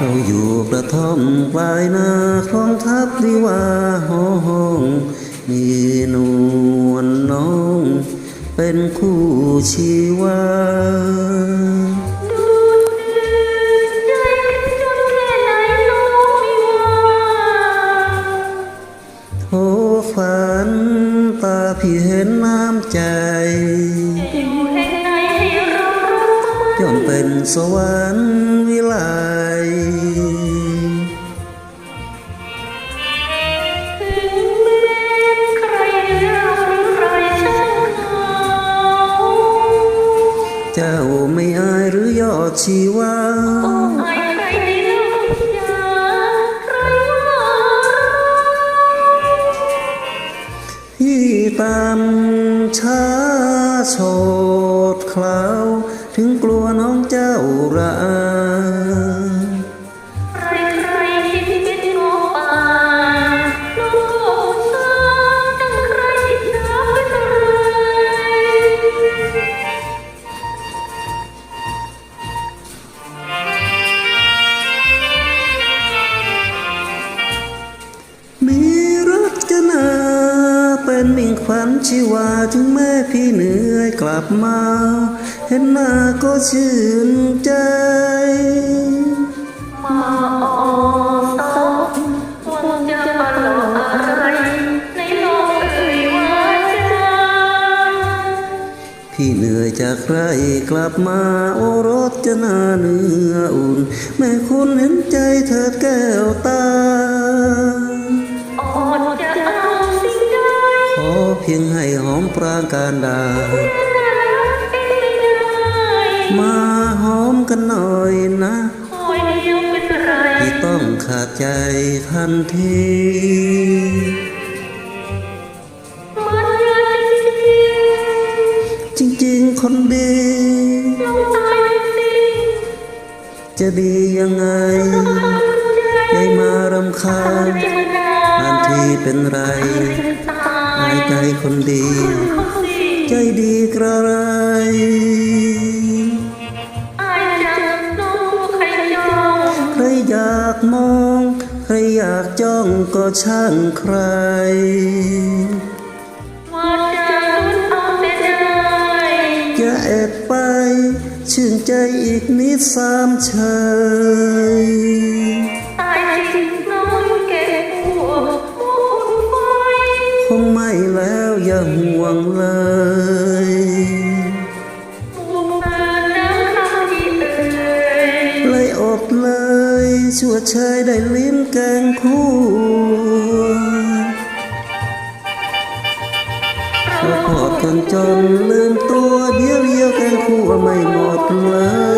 กระท่อมปลายนาคลองทับวิวาหอห้องมีนวลน้อง เป็นคู่ชีวาใจจนแค่ไหนน้องไม่ว่าโอ้ฝันตาพี่เห็นน้ำใจอยู่แห่งไหนให้เรารู้ย่อมเป็นสวรรค์ ดชีวาไอ้ใครเดียวอย่าใครว่าพี่ตามช้าโฉดคลาว ถึงกลัวน้องเจ้าระอา เป็นมิ่งขวัญชีวาถึงแม่พี่เหนื่อยกลับมา เห็นหน้าก็ชื่นใจมาออสอบว่าจะมาหลอกอะไรในโลกเอ่ยว่าจพี่เหนื่อยจากใครกลับมาโอรสจะนาเนื้ออุ่น แม่คุณเห็นใจเถิดแก้วตา กาดามมาหอมกันหน่อยนะคอยเดียวเป็นไรที่ต้องขาดใจทันทีมันยากจริงจริงๆคนดีๆต้องตายจริงจะดียังไงๆยายมารำคาญใจมันานทีเป็นไรหายใจคนดี ใจดีกระไรอายจังน้องใครยอมใครอยากมอง ใครอยากจ้องก็ช่างใครว่าจะลุ้นเอาแต่ได้จะแอบไป ชื่นใจอีกนิดสามเชยตายจริงน้องเก็บหัวมุ่งไฟคงไม่แล้ว อย่าห่วงเลยเดินน้ำคำที่เอ่ยเลยอดเลยชั่วเชยได้ลิ้มแกงคู่เราพอดกันจนลืมตัวเดียวเดียวแกงคู่ไม่หมดเลย